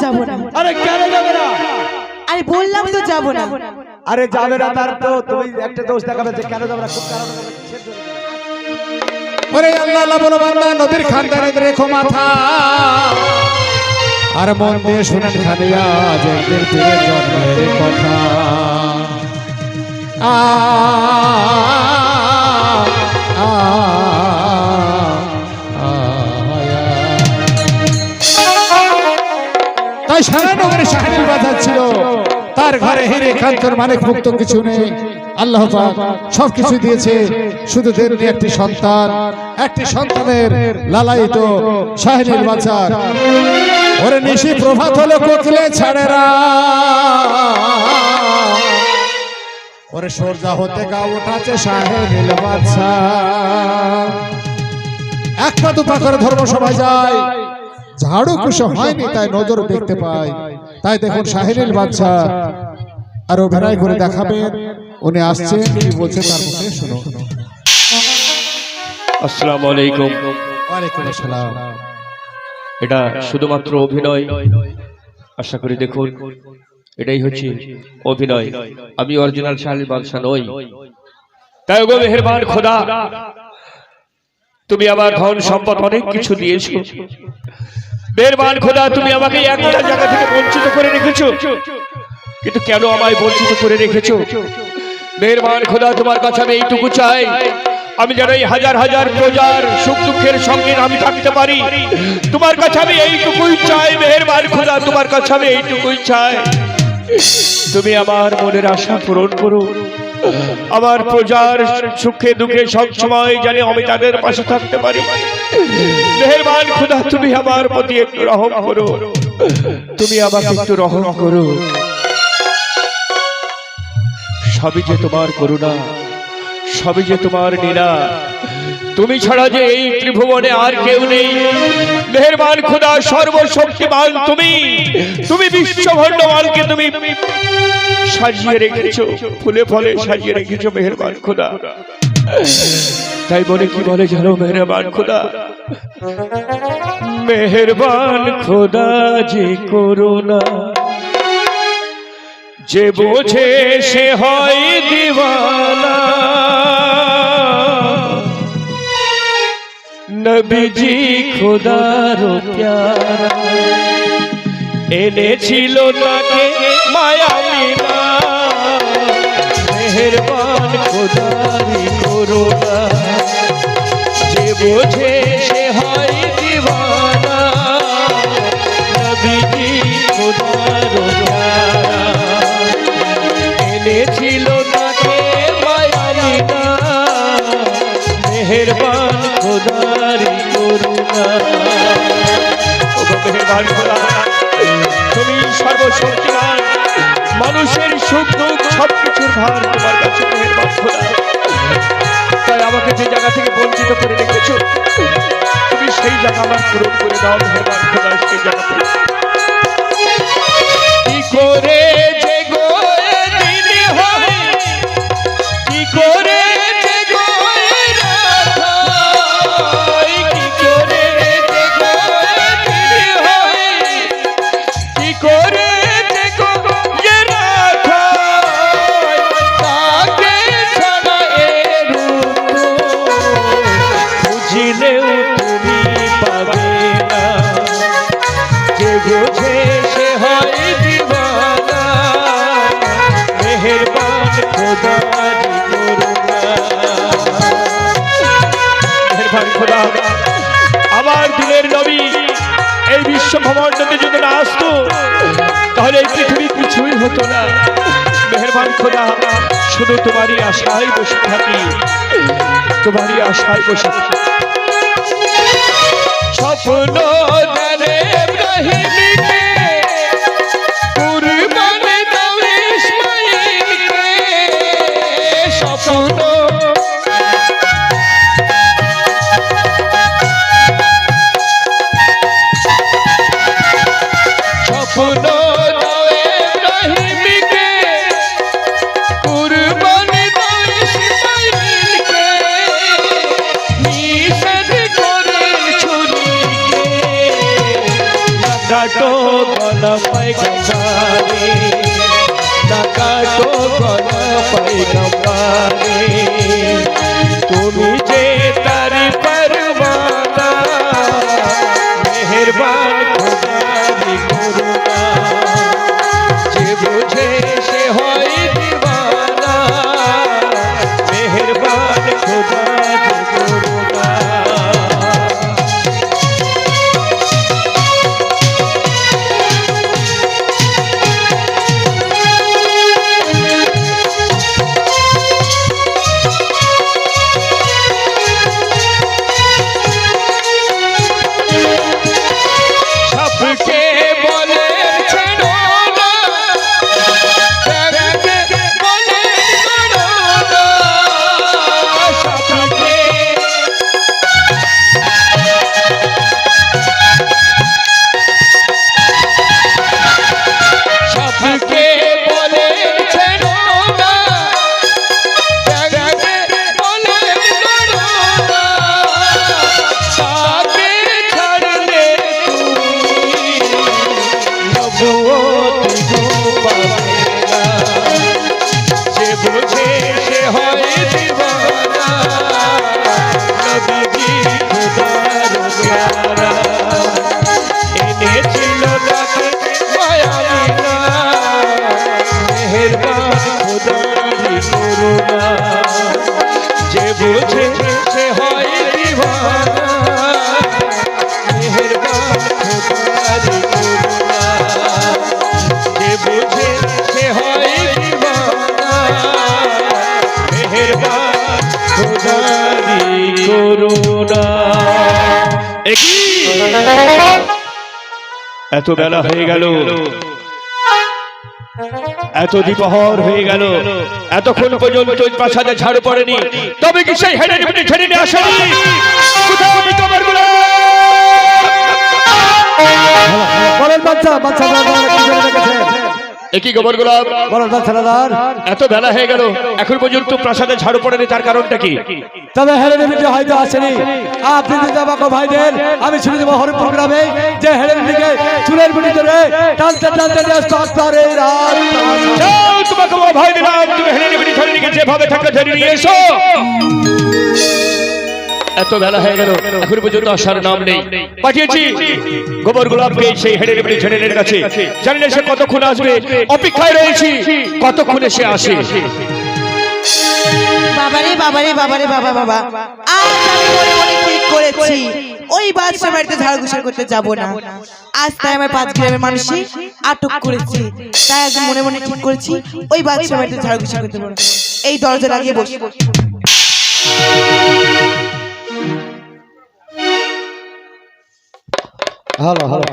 যাব না। আরে কেন যাবে না? আরে বললাম তো যাব না। আরে যাবে না তার তো তুমি একটা দোষ দেখাবে যে কেন যাবে না খুব কারণ ওরে আল্লাহ আল্লাহ বলো বান্দা নদীর খানদানে রেখো মাথা। আর মন দিয়ে শুনেন খালিয়া ফিরে জন্মের কথা। আ, তাই সারা নগরে বাজার ছিল। তার ঘরে হিরে কান্তর মানিক মুক্ত কিছু নেই। আল্লাহ সব কিছু দিয়েছে। শুধু দেননি একটি সন্তান। একটি সন্তানের লালায়িত শাহিনুল বাজার। ওরে নিশি প্রভাত হলো কোকিলে ছাড়েরা। ওরে সর্জা হতে গা উঠাচ্ছে শাহিনুল বাচ্চা একটা দুপা করে ধর্ম সবাই যায়। ঝাড়ু কুশো হয়নি তাই নজর দেখতে পাই। তাই দেখুন শাহিনুল বাচ্চা আর অভিনয় করে দেখাবেন। উনি আসছেন কি বলছে তার মুখে শুনো আসসালামু আলাইকুম ওয়ালাইকুম আসসালাম। এটা শুধুমাত্র অভিনয়। আশা করি দেখুন এটাই হচ্ছে অভিনয়। আমি অরিজিনাল শাহিল বাদশা নই। তাই গো মেহেরবান খোদা তুমি আমার ধন সম্পদ অনেক কিছু দিয়েছ। মেহেরবান খোদা তুমি আমাকে একটা জায়গা থেকে বঞ্চিত করে রেখেছো। কিন্তু কেন আমায় বঞ্চিত করে রেখেছো? মেহেরবান খোদা তোমার কাছে আমি এইটুকু চাই। আমি যেন এই হাজার হাজার প্রজার সুখ দুঃখের সঙ্গে আমি থাকতে পারি। তোমার কাছে আমি এইটুকুই চাই মেহেরবান খোদা তোমার কাছে আমি এইটুকুই চাই। তুমি আমার মনের আশা পূরণ করো। আমার প্রজার সুখে দুঃখে সব সময় জানি আমি তাদের পাশে থাকতে পারি। মেহরবান খোদা, তুমি আমার প্রতি একটু রহম করো। তুমি আমাকে একটু রহম করো। সবই যে তোমার করুণা, সবই যে তোমার নীলা তুমি ছাড়া যে এই ত্রিভুবনে আর কেউ নেই। মেহেরবান খোদা, সর্বশক্তিমান তুমি। তুমি বিশ্বভণ্ডমানকে তুমি সাজিয়ে রেখেছো, ফুলে ফলে সাজিয়ে রেখেছো মেহেরবান খোদা। তাই বলে কি বলে জানো মেহেরবান খোদা? মেহেরবান খোদা, যে করুণা যে বোঝে সে হয় দিওয়ানা। নবীজি খোদার এনেছিল তাকে মায়া মিলা মেহেরবান খোদারি করোনা যে বোঝে সে হয় দিওয়ানা নবীজি খোদার এনেছিল তাকে মায়ালিনা মেহেরবান খোদারি তুমি সর্বশক্তিমান মানুষের সুখ দুঃখ সব ভার তোমার কাছে তাই আমাকে যে জায়গা থেকে বঞ্চিত করে রেখেছো তুমি সেই জায়গা আমার পূরণ করে দাও, মেহেরবান খুঁজিলেও তুমি পাবে যে বোঝে সে হয় খোদা আমার দিনের নবী এই বিশ্ব ভ্রমণ্ডতে যদি না আসতো, তাহলে এই পৃথিবী কিছুই হতো না। মেহেরবান খোদা, শুধু তোমারই আশায় বসে থাকি। তোমারই আশায় বসে থাকি। স্বপ্ন জানে ইব্রাহিমকে মেহেরবান এত বেলা হয়ে গেল এত দ্বিপহর হয়ে গেল এতক্ষণ পর্যন্ত প্রাসাদে ঝাড়ু পড়েনি তবে কি সেই হেডে ডিপুটি ছেড়ে নিয়ে আসেনি কোথাও বাচ্চা বাচ্চা একই গোবর গোলাপ এত বেলা হয়ে গেল এখন পর্যন্ত প্রাসাদে ঝাড়ু পড়েনি তার কারণটা কি? তবে হেরেন মিটে হয়তো আসেনি। আপনি যদি আমাকে ভাই দেন আমি শুনে দেবো হরিপুর গ্রামে। যে হেরেন দিকে চুলের মুড়ি ধরে টানতে টানতে নিয়ে আসতো আপনার এই রাত তোমাকে ভয় দিলাম। তুমি নিয়ে ছেড়ে নিয়ে যেভাবে থাকলে ধরে নিয়ে এসো। এত বেলা হয়ে গেল এখন পর্যন্ত আসার নাম নেই। পাঠিয়েছি। গোবর গোলাপকে সেই হেডে নেবে ছেড়েনের কাছে। জানি সে কতক্ষণ আসবে, অপেক্ষায় রয়েছি, কতক্ষণে সে আসে। বাবারে বাবারে বাবারে, বাবা বাবা। আজ আমি মনে মনে ঠিক করেছি, ওই বাদশা বাড়িতে ঝাড়ু ঘুষার করতে যাব না। আজ তাই আমার পাঁচ গ্রামের মানুষই আটক করেছি। তাই আজ মনে মনে ঠিক করেছি, ওই বাদশা বাড়িতে ঝাড়ু করতে এই দরজা লাগিয়ে বসে। হ্যালো হ্যালো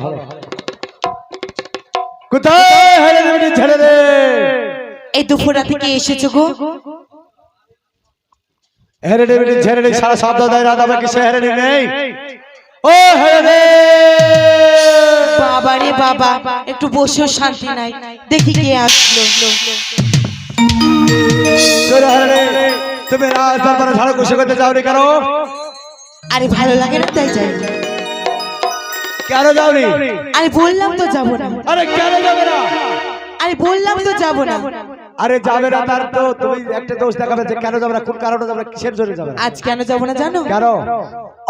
কোথায়? ছেড়ে দে। এই দুপুর রাতে কে এসেছ গো। হেরেন মিটে ছেড়ে দে। সারা শব্দ দেয় হেরেন নেই? ও হেরে বাবারে বাবা একটু বসেও শান্তি নাই। দেখি কে আসলো। হেরে তুমি রাত দরবারে ঝাড়ু করতে যাওনি কেন? আরে ভালো লাগে না তাই যাই। কেন যাওনি? আরে বললাম তো যাব না। আরে কেন যাবে না? আরে বললাম তো যাব না। আরে যাবে না তার তো তুমি একটা দোষ দেখাবে যে কেন যাবে না কোন কারণে যাবে না কিসের জন্য যাবে না? আজ কেন যাব না জানো? কেন?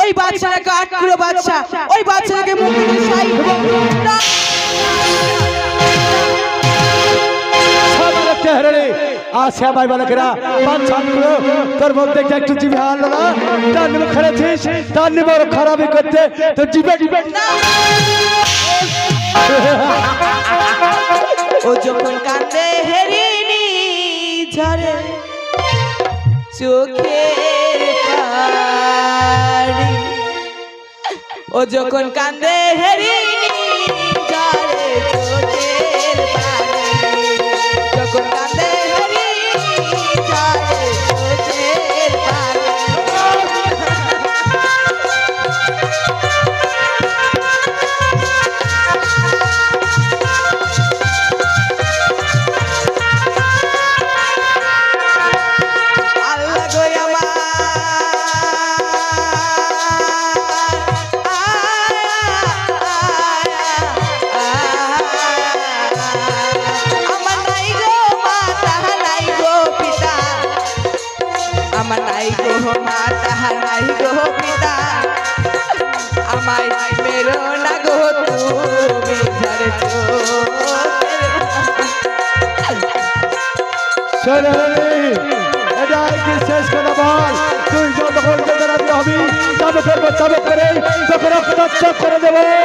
ওই বাচ্চাটাকে আটকুলো বাচ্চা ওই বাচ্চাটাকে দিয়ে সাই। সামনে হেরে আর শ্যামাই বালকেরা পাঁচ ছাত্র তোর মধ্যে কি একটু জিভে আনলো না তার নিবে খেলেছিস তার নিবে খারাপই করতে তো জিভে জিভে ও যখন কান্দে হেরিনি ঝরে চোখের ও যখন কান্দে হেরিনি এটাই কি শেষ করে দেবো।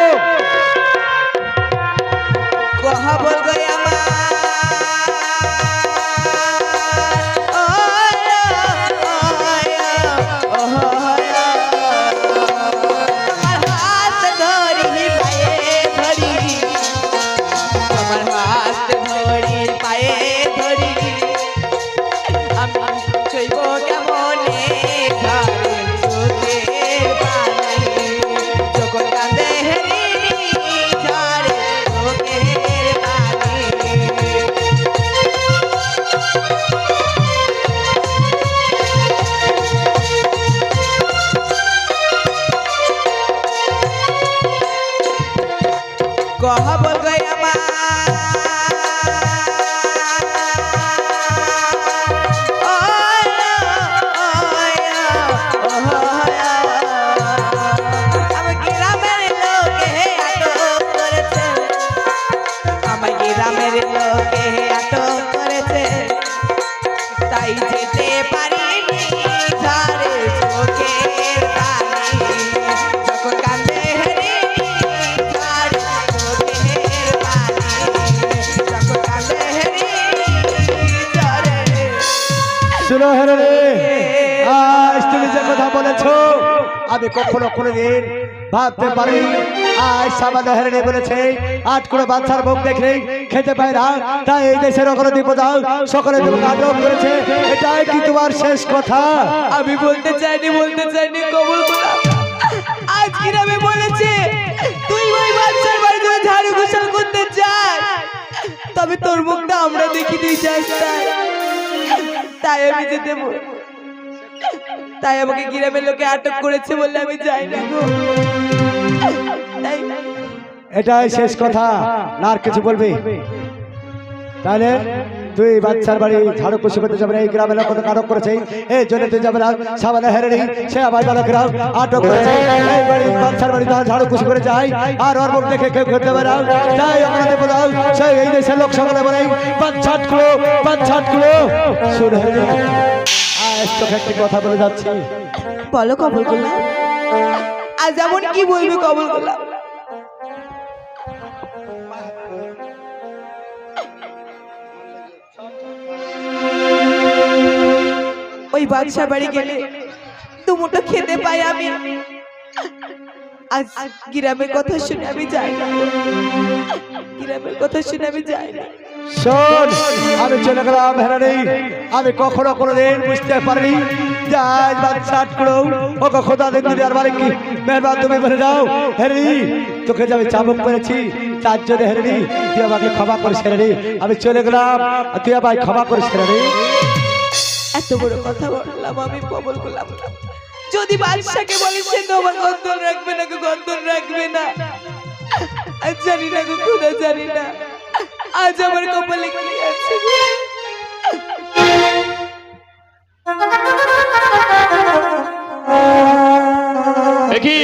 শুনো হেরানি আজ তুমি যে কথা বলেছ আমি কখনো কোনোদিন ভাবতে পারি আজ সামান্য বলেছে আট করে বাচ্চার মুখ দেখলেই খেতে পায় না। তাই এই দেশের অগ্রতি বিপদাও সকলে তোমাকে আটক করেছে। এটাই কি তোমার শেষ কথা? আমি বলতে চাইনি বলতে চাইনি কবুল করা। আজ বলেছে? তুই ওই বাচ্চার বাড়িতে ঝাড়ু গোসল করতে চাস তবে তোর মুখটা আমরা দেখি তুই। চাস তাই আমি যেতে তাই আমাকে গ্রামের লোকে আটক করেছে বলে আমি যাই না গো। এটাই শেষ কথা। আর কিছু বলবি? তাহলে? তুই বাচ্চার বাড়ি ঝাড়ু খুশি করতে যাবে এই গ্রামের লোক আটক করেছে? এই জন্য তুই যাবে না সাবানে হেরেনি সে আমার বালকেরা আটক করেছে। এই বাড়ি বাচ্চার বাড়ি ঝাড়ু খুশি করে যায় আর ওর মুখ দেখে কেউ করতে পারে তাই আমরা দেবো দাও সেই এই দেশের লোক সকলে বলে বাচ্চাটগুলো বাচ্চাটগুলো শুনে তোকে একটি কথা বলে যাচ্ছি। বলো কবল করলাম আজ এমন কি বলবে কবুল করলাম ওই বাদশা বাড়ি গেলে দুমুটো খেতে পাই আমি। আজ গ্রামের কথা শুনে আমি যাই না। গ্রামের কথা শুনে আমি যাই না। আমি চলে গেলাম আমি কখনো বুঝতে পারিনি আজ খোদা মালিক কি তুমি বলে দাও। হেরি তোকে যে আমি চাবুক করেছি, তার জন্য হেরি তুই আমাকে ক্ষমা করে সেরে আমি চলে গেলাম, আর তুই আমায় ক্ষমা করে সেরে এত বড় কথা বললাম, আমি কবল করলাম। যদি বাদশাকে বলিস, সে তো আমার গন্ধন রাখবে না গন্ধন রাখবে না। আজ জানি না গো, খোদা জানি না। আজ আমার কপালে কি আছে দেখি।